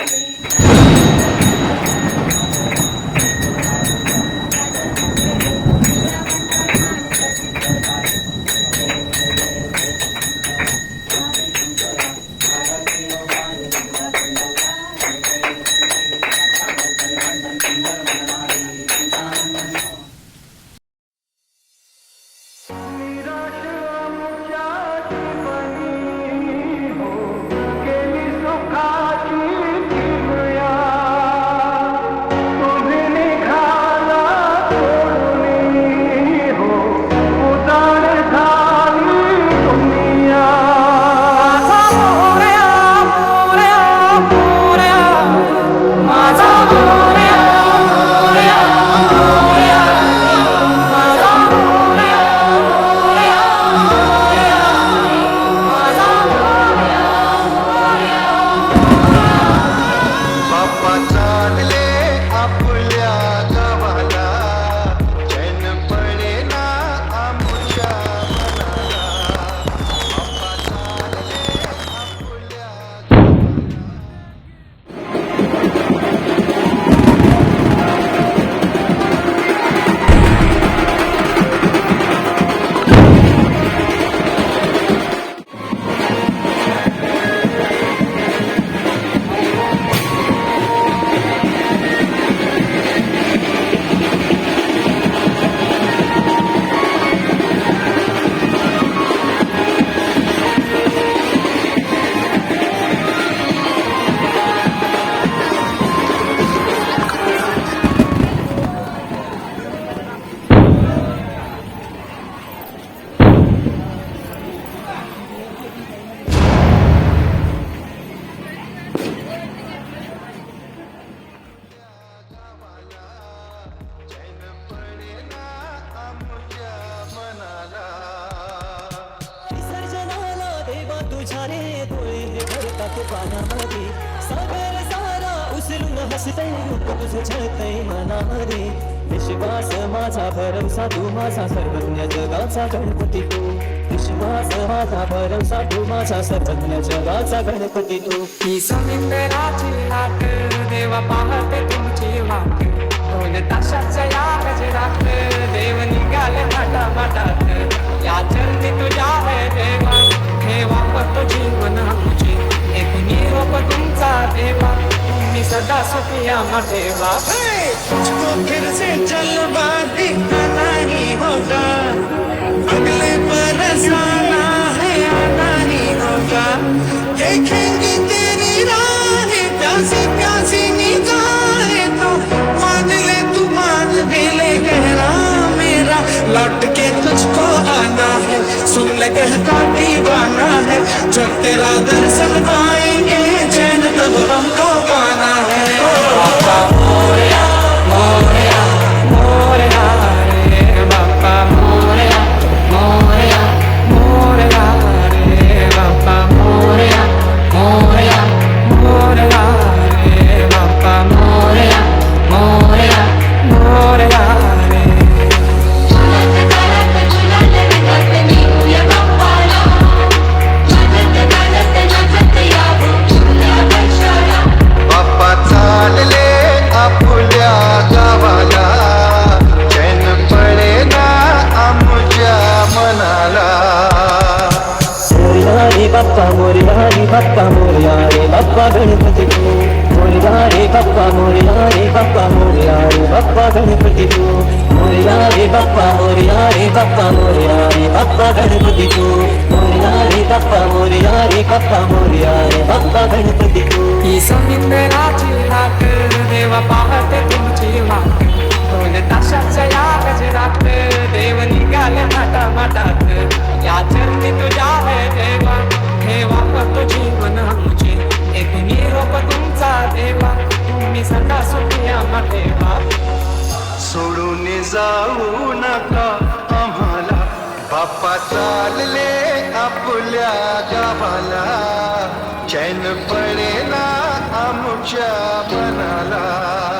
बाप्पा देवा तुझ्या रे डोळे भरतात पाण्यामध्ये सागर सारा उचलून हसते रूप तुझं छळतय मनामध्ये विश्वास माझा भरवसा तू माझा सर्वज्ञ जगाचा गणपती तू। विश्वास माझा भरवसा तू माझा सर्वज्ञ जगाचा गणपती तू। ही समिंदराची लाट देवा पाहते तुमची वाट। दोन ताशाच्या या गजरात देव निघाले देवा सदा फिर से जलवा दिखना होगा। अगले बरस आना है आना ही होगा तेरी राहें, प्यासी प्यासी तो। मान ले तू मान भी ले गहरा मेरा। लौट के तुझको आना है, सुन ले कहता दीवाना है। जब तेरा दर्शन पाएँगे बाप्पा मोरया रे बाप्पा मोरया रे बाप्पा गणपती तू मोरया रे बाप्पा मोरया रे बाप्पा मोरया रे बाप्पा गणपती तू मोरया रे बाप्पा मोरया रे बाप्पा मोरया रे बाप्पा गणपती तू मोरया रे बाप्पा मोरया रे बाप्पा मोरया रे बाप्पा गणपती तू ही समिंदराची लाट देवा पाहते तुमची वाट दोन ताशाच्या या गजरात देव निघाले माटा माटात या चरणी तुझ्या है देवा हे वापरतो जीवन आमचे. एक निरोप तुमचा देवा. तुम्ही सदा सुखिया देवा. सोडून जाऊ नका आम्हाला. बाप्पा चालले आपल्या गावाला. चैन पडेना आमच्या मनाला.